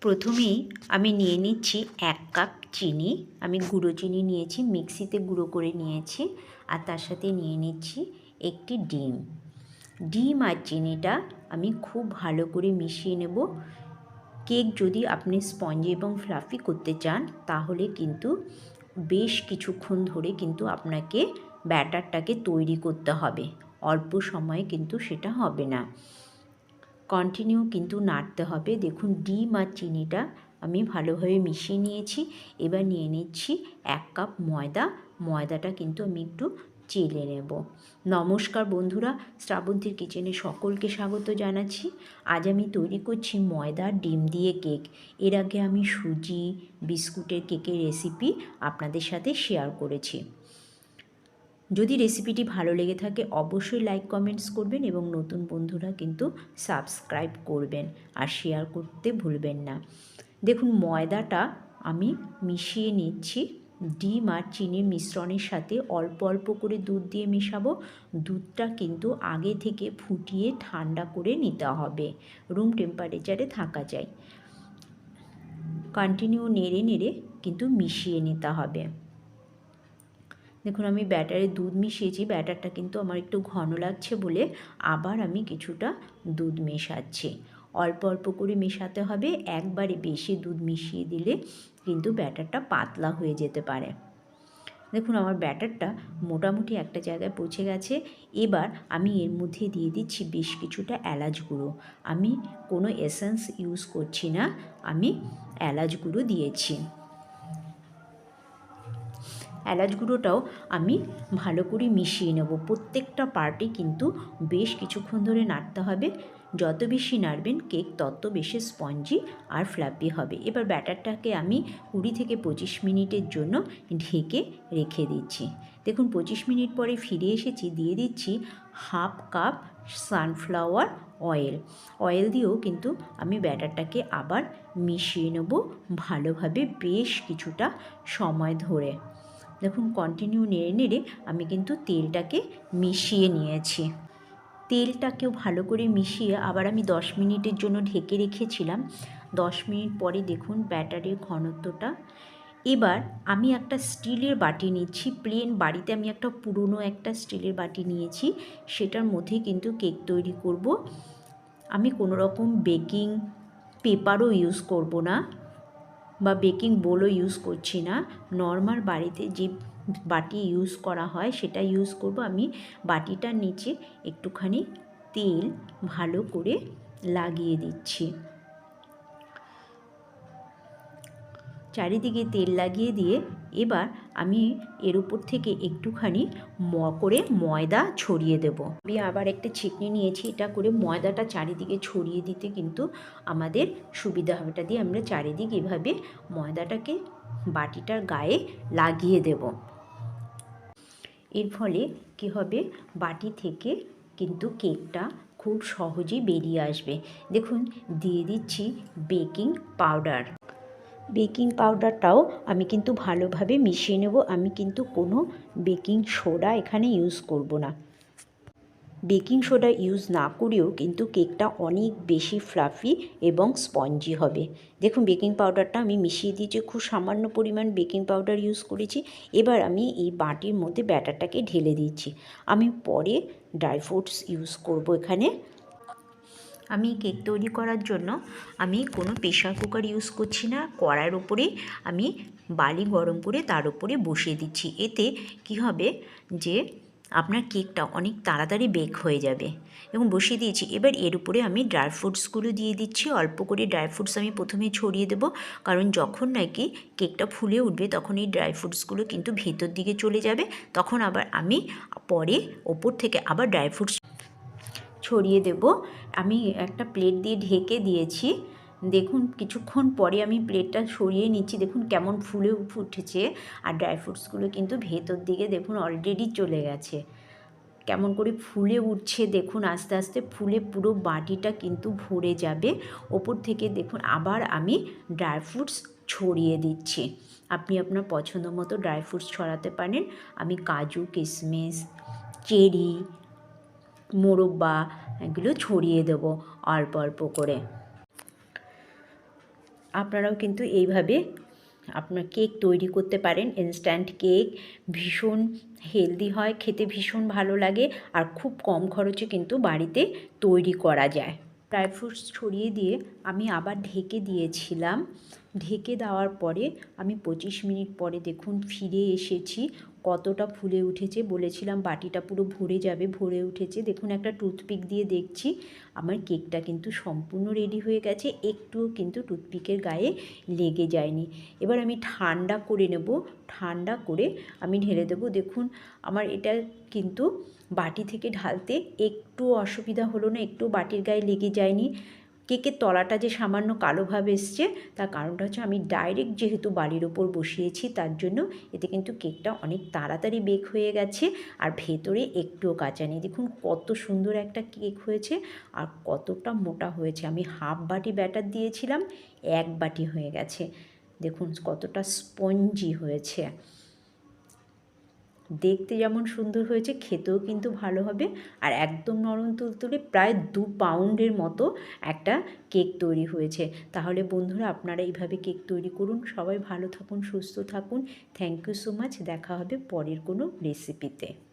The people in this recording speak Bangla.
প্রথমেই আমি নিয়ে নিচ্ছি এক কাপ চিনি। আমি গুঁড়ো চিনি নিয়েছি, মিক্সিতে গুঁড়ো করে নিয়েছি আর তার সাথে নিয়ে নিচ্ছি একটি ডিম। ডিম আর চিনিটা আমি খুব ভালো করে মিশিয়ে নেব। কেক যদি আপনি স্পঞ্জি এবং ফ্লাফি করতে চান, তাহলে কিন্তু বেশ কিছুক্ষণ ধরে কিন্তু আপনাকে ব্যাটারটাকে তৈরি করতে হবে। অল্প সময়ে কিন্তু সেটা হবে না। কন্টিনিউ কিন্তু নাড়তে হবে। দেখুন, ডিম আর চিনিটা আমি ভালোভাবে মিশিয়ে নিয়েছি। এবার নিয়ে নিচ্ছি এক কাপ ময়দা। ময়দাটা কিন্তু আমি একটু চেলে নেব। নমস্কার বন্ধুরা, শ্রাবন্তীর কিচেনে সকলকে স্বাগত জানাচ্ছি। আজ আমি তৈরি করছি ময়দা ডিম দিয়ে কেক। এর আগে আমি সুজি, বিস্কুটের কেকের রেসিপি আপনাদের সাথে শেয়ার করেছি। যদি রেসিপিটি ভালো লেগে থাকে, অবশ্যই লাইক কমেন্টস করবেন এবং নতুন বন্ধুরা কিন্তু সাবস্ক্রাইব করবেন আর শেয়ার করতে ভুলবেন না। দেখুন, ময়দাটা আমি মিশিয়ে নিচ্ছি। ডিম আর চিনির মিশ্রণের সাথে অল্প অল্প করে দুধ দিয়ে মেশাবো। দুধটা কিন্তু আগে থেকে ফুটিয়ে ঠান্ডা করে নিতে হবে। রুম টেম্পারেচারে থাকা যায়। কন্টিনিউ নেড়ে নেড়ে কিন্তু মিশিয়ে নিতে হবে। দেখুন, আমি ব্যাটারে দুধ মিশিয়েছি, ব্যাটারটা কিন্তু আমার একটু ঘন লাগছে বলে আবার আমি কিছুটা দুধ মেশাচ্ছি। অল্প অল্প করে মেশাতে হবে, একবারে বেশি দুধ মিশিয়ে দিলে কিন্তু ব্যাটারটা পাতলা হয়ে যেতে পারে। দেখুন, আমার ব্যাটারটা মোটামুটি একটা জায়গায় পৌঁছে গেছে। এবার আমি এর মধ্যে দিয়ে দিচ্ছি বেশ কিছুটা এলাচ গুঁড়ো। আমি কোনো এসেন্স ইউজ করছি না, আমি এলাচ গুঁড়ো দিয়েছি। এলাচ গুঁড়োটাও আমি ভালো করে মিশিয়ে নেব। প্রত্যেকটা পার্টে কিন্তু বেশ কিছুক্ষণ ধরে নাড়তে হবে। যত বেশি নাড়বেন কেক তত বেশি স্পঞ্জি আর ফ্ল্যাপি হবে। এবার ব্যাটারটাকে আমি কুড়ি থেকে পঁচিশ মিনিটের জন্য ঢেকে রেখে দিচ্ছি। দেখুন, পঁচিশ মিনিট পরে ফিরে এসেছি। দিয়ে দিচ্ছি half cup sunflower oil. Oil দিয়েও কিন্তু আমি ব্যাটারটাকে আবার মিশিয়ে নেব ভালোভাবে বেশ কিছুটা সময় ধরে। দেখুন কন্টিনিউ নেড়ে নেড়ে আমি কিন্তু তেলটাকে মিশিয়ে নিয়েছি। তেলটাকেও ভালো করে মিশিয়ে আবার আমি দশ মিনিটের জন্য ঢেকে রেখেছিলাম। দশ মিনিট পরে দেখুন, ব্যাটারের ঘনত্বটা। এবার আমি একটা স্টিলের বাটি নিচ্ছি প্লেন বাড়িতে আমি একটা পুরনো একটা স্টিলের বাটি নিয়েছি, সেটার মধ্যে কিন্তু কেক তৈরি করব। আমি কোনো রকম বেকিং পেপারও ইউজ করব না। বা বেকিং বোলও ইউজ করছি না। নর্মাল বাড়িতে যে বাটি ইউজ করা হয় সেটা ইউজ করব। আমি বাটিটার নিচে একটুখানি তেল ভালো করে লাগিয়ে দিচ্ছি। চারিদিকে তেল লাগিয়ে দিয়ে এবার আমি এর উপর থেকে একটুখানি ম করে ময়দা ছড়িয়ে দেব। আমি আবার একটা ছিকনি নিয়েছি, এটা করে ময়দাটা চারিদিকে ছড়িয়ে দিতে কিন্তু আমাদের সুবিধা হবে। এটা দিয়ে আমরা চারিদিক এভাবে ময়দাটাকে বাটিটার গায়ে লাগিয়ে দেব। এর ফলে কি হবে? বাটি থেকে কিন্তু কেকটা খুব সহজেই বেরিয়ে আসবে। দেখুন, দিয়ে দিচ্ছি বেকিং পাউডার। বেকিং পাউডারটাও আমি কিন্তু ভালোভাবে মিশিয়ে নেব। আমি কিন্তু কোনো বেকিং সোডা এখানে ইউজ করব না। বেকিং সোডা ইউজ না করেও কিন্তু কেকটা অনেক বেশি ফ্লাফি এবং স্পঞ্জি হবে। দেখুন, বেকিং পাউডারটা আমি মিশিয়ে দিয়েছি, খুব সামান্য পরিমাণ বেকিং পাউডার ইউজ করেছি। এবার আমি এই বাটির মধ্যে ব্যাটারটাকে ঢেলে দিচ্ছি। আমি পরে ড্রাই ফ্রুটস ইউজ করব এখানে। আমি কেক তৈরি করার জন্য আমি কোনো প্রেশার কুকার ইউজ করছি না। কড়ার ওপরে আমি বালি গরম করে তার উপরে বসিয়ে দিচ্ছি। এতে কি হবে যে আপনার কেকটা অনেক তাড়াতাড়ি বেক হয়ে যাবে এবং বসিয়ে দিয়েছি। এবার এর উপরে আমি ড্রাই ফ্রুটসগুলো দিয়ে দিচ্ছি। অল্প করে ড্রাই ফ্রুটস আমি প্রথমে ছড়িয়ে দেবো। কারণ যখন নাকি কেকটা ফুলে উঠবে তখন এই ড্রাই ফ্রুটসগুলো কিন্তু ভেতর দিকে চলে যাবে। তখন আবার আমি পরে ওপর থেকে আবার ড্রাই ফ্রুটস ছড়িয়ে দেব। আমি একটা প্লেট দিয়ে ঢেকে দিয়েছি। দেখুন, কিছুক্ষণ পরে আমি প্লেটটা সরিয়ে নিচ্ছি। দেখুন কেমন ফুলে উঠেছে আর ড্রাই ফ্রুটসগুলো কিন্তু ভেতর দিকে দেখুন অলরেডি চলে গেছে। কেমন করে ফুলে উঠছে দেখুন, আস্তে আস্তে ফুলে পুরো বাটিটা কিন্তু ভরে যাবে। ওপর থেকে দেখুন আবার আমি ড্রাই ফ্রুটস ছড়িয়ে দিচ্ছি। আপনি আপনার পছন্দ মতো ড্রাই ফ্রুটস ছড়াতে পারেন। আমি কাজু কিশমিশ চেরি মোরব্বা এগুলো ছড়িয়ে দেব অল্প অল্প করে। আপনারাও কিন্তু এইভাবে আপনার কেক তৈরি করতে পারেন। ইনস্ট্যান্ট কেক ভীষণ হেলদি হয়, খেতে ভীষণ ভালো লাগে আর খুব কম খরচে কিন্তু বাড়িতে তৈরি করা যায়। ড্রাই ফ্রুটস ছড়িয়ে দিয়ে আমি আবার ঢেকে দিয়েছিলাম। ঢেকে দেওয়ার পরে আমি পঁচিশ মিনিট পরে দেখুন ফিরে এসেছি। কতটা ফুলে উঠেছে বলেছিলাম, বাটিটা পুরো ভরে যাবে, ভরে উঠেছে। দেখুন একটা টুথপিক দিয়ে দেখছি, আমার কেকটা কিন্তু সম্পূর্ণ রেডি হয়ে গেছে, একটুও কিন্তু টুথপিকের গায়ে লেগে যায়নি। এবার আমি ঠান্ডা করে নেব, ঠান্ডা করে আমি ঢেলে দেবো। দেখুন, আমার এটা কিন্তু বাটি থেকে ঢালতে একটু অসুবিধা হলো না, একটু বাটির গায়ে লেগে যায়নি। কেকের তলাটা যে সামান্য কালোভাব এসছে, তার কারণটা হচ্ছে আমি ডাইরেক্ট যেহেতু বালির ওপর বসিয়েছি, তার জন্য এতে কিন্তু কেকটা অনেক তাড়াতাড়ি বেক হয়ে গেছে। আর ভেতরে একটুও কাঁচা নেই। দেখুন কত সুন্দর একটা কেক হয়েছে আর কতটা মোটা হয়েছে। আমি হাফ বাটি ব্যাটার দিয়েছিলাম, এক বাটি হয়ে গেছে। দেখুন কতটা স্পঞ্জি হয়েছে। দেখতে যেমন সুন্দর হয়েছে, খেতেও কিন্তু ভালো হবে। আর একদম নরম তুলতুলে প্রায় দু পাউন্ডের মতো একটা কেক তৈরি হয়েছে। তাহলে বন্ধুরা আপনারা এইভাবে কেক তৈরি করুন। সবাই ভালো থাকুন, সুস্থ থাকুন। থ্যাংক ইউ সো মাচ দেখা হবে পরের কোনো রেসিপিতে